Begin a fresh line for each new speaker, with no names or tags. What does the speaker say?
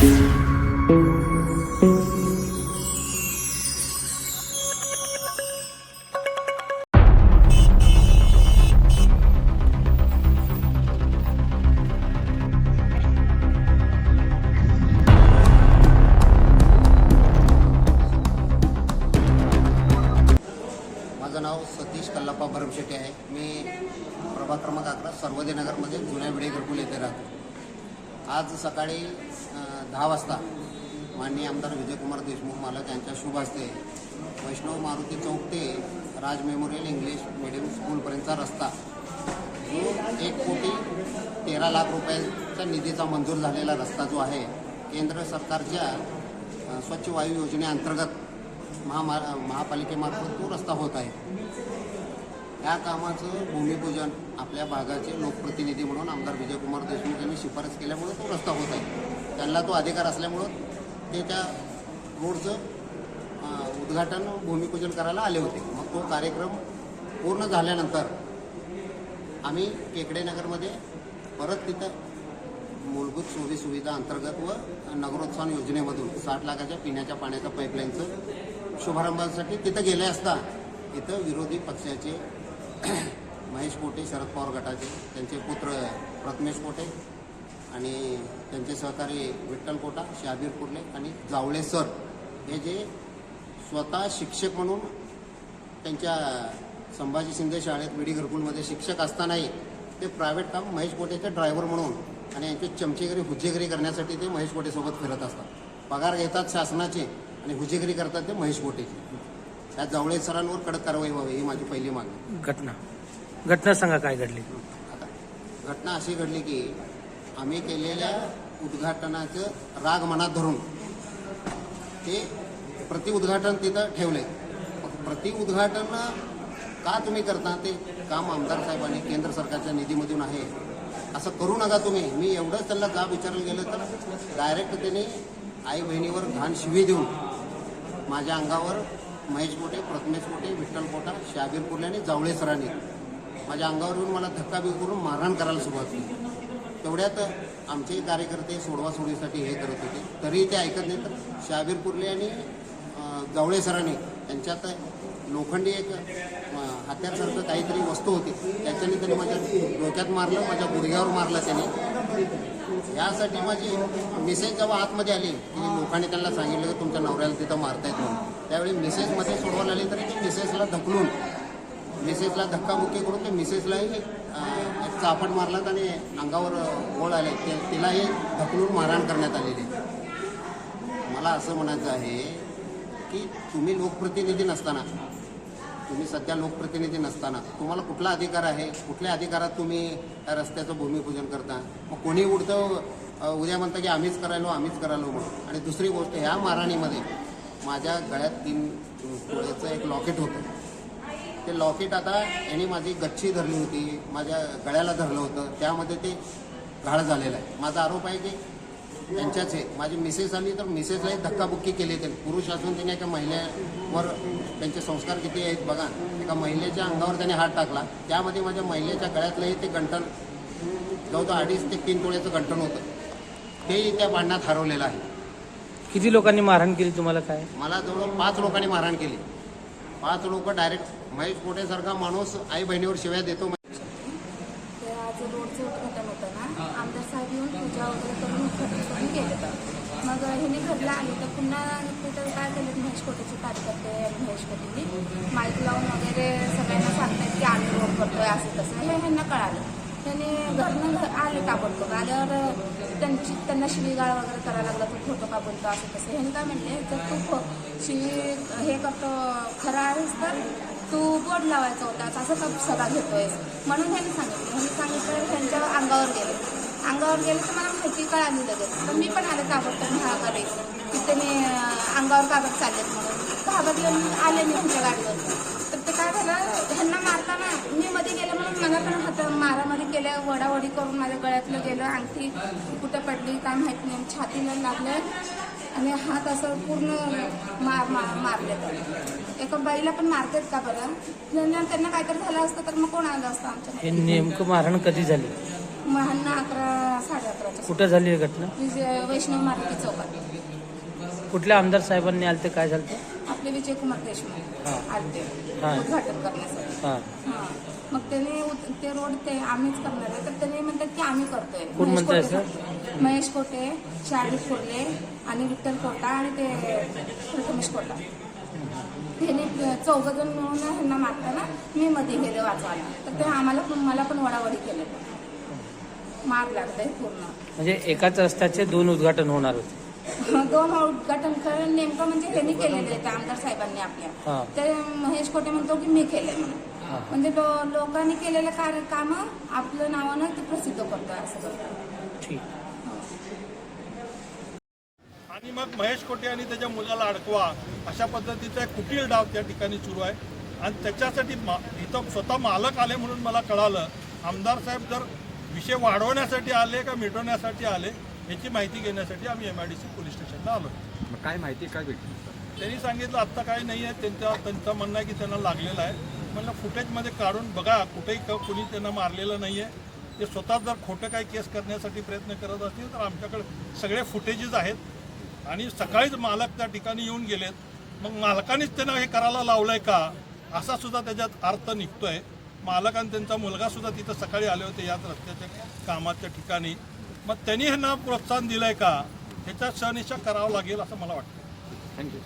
माझं नाव सतीश कल्लाप्पा भरमशेट्टी आहे. मी प्रभाग क्रमांक अकरा सर्वोदयनगरमध्ये जुन्या विडे घरकुल येथे राहतो. आज सकाळी दहा वाजता माननीय आमदार विजयकुमार देशमुख मालक यांच्या शुभ हस्ते वैष्णव मारुती चौक ते राज मेमोरियल इंग्लिश मिडियम स्कूलपर्यंतचा रस्ता जो एक कोटी तेरा लाख रुपयाचा निधीचा मंजूर झालेला रस्ता जो आहे केंद्र सरकारच्या स्वच्छ वायू योजनेअंतर्गत महामा महापालिकेमार्फत तो रस्ता होत आहे. या कामाचं भूमिपूजन आपल्या भागाचे लोकप्रतिनिधी म्हणून आमदार विजयकुमार देशमुख यांनी शिफारस केल्यामुळे तो रस्ता होत आहे. त्यांना तो अधिकार असल्यामुळं ते त्या रोडचं उद्घाटन भूमिपूजन करायला आले होते. मग तो कार्यक्रम पूर्ण झाल्यानंतर आम्ही केकडे नगरमध्ये परत तिथं मूलभूत सोयी सुविधा अंतर्गत व नगरोत्थान योजनेमधून साठ लाखाच्या पिण्याच्या पाण्याच्या पाईपलाईनचं शुभारंभासाठी तिथं गेले असता इथं विरोधी पक्षाचे महेश कोटे शरद पवार गटाचे. त्यांचे पुत्र प्रथमेश कोटे आणि त्यांचे सहकारी विठ्ठल कोटा शाबीर कुर्ले आणि जावळे सर. हे जे स्वतः शिक्षक म्हणून त्यांच्या संभाजी शिंदे शाळेत विडी घरकुलमध्ये शिक्षक असतानाही ते प्रायव्हेट काम महेश कोटेचे ड्रायव्हर म्हणून आणि यांची चमचेगिरी हुज्जेगिरी करण्यासाठी ते महेश कोटेसोबत फिरत असतात. पगार घेतात शासनाचे आणि हुजेगिरी करतात ते महेश कोटेचे. त्या जवळे सरांवर कडक कारवाई व्हावी ही माझी पहिली मागणी.
घटना. घटना सांगा काय घडली?
आता घटना अशी घडली की आम्ही केलेल्या उद्घाटनाचं राग मनात धरून ते प्रति उद्घाटन तिथं ठेवले प्रति उद्घाटन का तुम्ही करता? ते काम आमदार साहेबांनी केंद्र सरकारच्या निधीमधून आहे. असं करू नका तुम्ही. मी एवढंच त्यांना का विचारायला गेलं तर डायरेक्ट त्यांनी आई बहिणीवर घाण शिवी देऊन माझ्या अंगावर महेश कोटे प्रथमेश कोटे विठ्ठल कोटा शाबीर कुर्ले आणि जावळे सरांनी. माझ्या अंगावर येऊन मला धक्का बी करून मारहाण करायला सुरुवात केली. तेवढ्यात आमचे कार्यकर्ते सोडवा सोडीसाठी हे करत होते. तरीही ते ऐकत नाही तर शाबीर कुर्ले आणि जावळे सरांनी त्यांच्यात लोखंडी एक अं, हत्यारसारखं काहीतरी वस्तू होती. त्याच्याने त्याने माझ्या डोक्यात मारलं माझ्या गुडघ्यावर मारलं त्याने. यासाठी माझी मिसेस जेव्हा आतमध्ये आली की लोकांनी त्यांना सांगितलं की तुमच्या नवऱ्याला तिथं मारतायत म्हणून. त्यावेळी मिसेसमध्ये सोडवायला आली तरी ते मिसेसला ढकलून मिसेसला धक्काबुक्की करून ते मिसेसलाही एक चापट मारलात आणि अंगावर गोळ आले ते तिलाही ढकलून मारहाण करण्यात आलेली. मला असं म्हणायचं आहे की तुम्ही लोकप्रतिनिधी नसताना तुम्ही सध्या लोकप्रतिनिधी नसताना तुम्हाला कुठला अधिकार आहे? कुठल्या अधिकारात तुम्ही त्या रस्त्याचं भूमिपूजन करता? मग कोणी उडतं उद्या म्हणतं की आम्हीच करायलो आम्हीच करायलो म्हणून. आणि दुसरी गोष्ट ह्या मारहाणीमध्ये माझ्या गळ्यात तीन तोळ्याचं एक लॉकेट होतं. ते लॉकेट आता याने माझी गच्ची धरली होती माझ्या गळ्याला धरलं होतं. त्यामध्ये ते घाळ झालेलं आहे. माझा आरोप आहे की त्यांच्याच आहे. माझी मिसेस आली तर मिसेसलाही धक्काबुक्की केली त्यांनी पुरुष असून त्याने एका महिलेवर त्यांचे संस्कार किती आहेत बघा. एका महिलेच्या अंगावर त्याने हात टाकला. त्यामध्ये माझ्या महिलेच्या गळ्यातलंही ते गंठण जवळजवळ अडीच ते तीन तोळ्याचं गंठण होतं. तेही त्या भांडणात हरवलेलं आहे.
किती लोकांनी मारहाण केली तुम्हाला काय?
मला जवळ पाच लोकांनी मारहाण केली. पाच लोक डायरेक्ट महेश कोटेसारखा माणूस आई बहिणीवर शिव्या देतो.
ते आज रोडचं उद्घाटन होतं ना आमदार साहेब येऊन पूजा वगैरे करून उद्घाटन करून गेले मग ह्यांनी घरला आले तर पुन्हा तिथं काय केलं महेश कोटेचे कार्यकर्ते महेश कोटेनी माईक लावून वगैरे सगळ्यांना सांगतायत की आम्ही रोड करतोय असं तसं. हे ह्यांना कळालं. त्यांनी घरनं घ- आले ताबडतोब आल्यावर त्यांची त्यांना शिवीगाळ वगैरे करायला लागला तू खोटं का बोलतो असं तसं. ह्यांनी काय म्हणले जर तू शिवी हे करतो खरं आहेस तर तू बोर्ड लावायचा होतास असं का सभा घेतोयस. म्हणून ह्यांनी सांगितलं. ह्यांनी सांगितलं त्यांच्या अंगावर गेले. अंगावर गेले तर मला माहिती कळाली लगेच. तर मी पण आले ताबडतोब महागारी तिथे मी अंगावर कागद चाललेत म्हणून. घाबरले मी आले मी त्यांच्या गाडीवर. तर ते काय झालं ह्यांना मारताना मी मध्ये गेले म्हणून मला पण हात मारामारी केल्या. वडावडी करून माझ्या गळ्यातलं गेलं. अंगठी कुठं पडली काय माहीत नाही. छातीला लागलं. आणि हात असं पूर्ण मार मार मारले तर. एका बाईला पण मारतात का बरं? त्यांना काहीतरी झालं असतं तर मग कोण आलं असतं आमच्या
हे नेमकं मारहाण कधी झाली?
ह्यांना अकरा साडे अकराच्या
कुठं झाली घटना?
विजय वैष्णव मारुती चौकात.
कुठल्या आमदार साहेबांनी आलं ते काय झालं ते?
आपले विजयकुमार देशमुख. आलते.
हा.
उद्घाटन करण्यासाठी.
हां.
मग त्याने उत- ते रोड ते आम्हीच करणार आहे तर त्याने म्हणतात की आम्ही करतोय
कोण
महेश
म्हणतंय
कोटे? करतोय. महेश कोटे शाहिद कोल्हे आणि विठ्ठल कोटा आणि ते प्रथमेश कोटा ह्याने चौघ जण मिळून ह्यांना मारताना मी मध्ये गेले वाचवायला तर ते आम्हाला पण मला पण वडावडी केले मार लागतंय पूर्ण
म्हणजे एकाच रस्त्याचे दोन उद्घाटन होणार होते
दोन उद्घाटन करून नेमकं म्हणजे त्यांनी केलेले आहेत आमदार साहेबांनी. आपल्या. ते महेश कोटे म्हणतो की मी केले म्हणून. म्हणजे लोकांनी केलेलं कार्य काम आपलं नावानं ते प्रसिद्ध करतोय असं करतो
ठीक.
आणि मग महेश कोटे आणि त्याच्या मुलाला अडकवा अशा पद्धतीचा एक कुटील डाव त्या ठिकाणी सुरू आहे. आणि त्याच्यासाठी मा इथं स्वतः मालक आले म्हणून मला कळालं. आमदार साहेब जर विषय वाढवण्यासाठी आले का मिटवण्यासाठी आले याची माहिती घेण्यासाठी आम्ही M I D C police स्टेशनला आलो
मग काय माहिती काय भेटली?
त्यांनी सांगितलं आत्ता काही नाही आहे. त्यांचा त्यांचं म्हणणं आहे की त्यांना लागलेलं आहे. म्हणलं फुटेजमध्ये काढून बघा. कुठेही क कुणी त्यांना मारलेलं नाही आहे. ते स्वतः जर खोटं काही केस करण्यासाठी प्रयत्न करत असतील तर आमच्याकडे सगळे फुटेजेस आहेत. आणि सकाळीच मालक त्या ठिकाणी येऊन गेलेत. मग मालकानेच त्यांना हे करायला लावलंय का? असा सुद्धा त्याच्यात अर्थ निघतोय. मालक आणि त्यांचा मुलगा सुद्धा तिथं सकाळी आले होते याच रस्त्याच्या कामाच्या ठिकाणी. मग त्यांनी ह्यांना प्रोत्साहन दिलंय का? ह्याचा सनिशा करावं लागेल असं मला वाटतं.
थँक्यू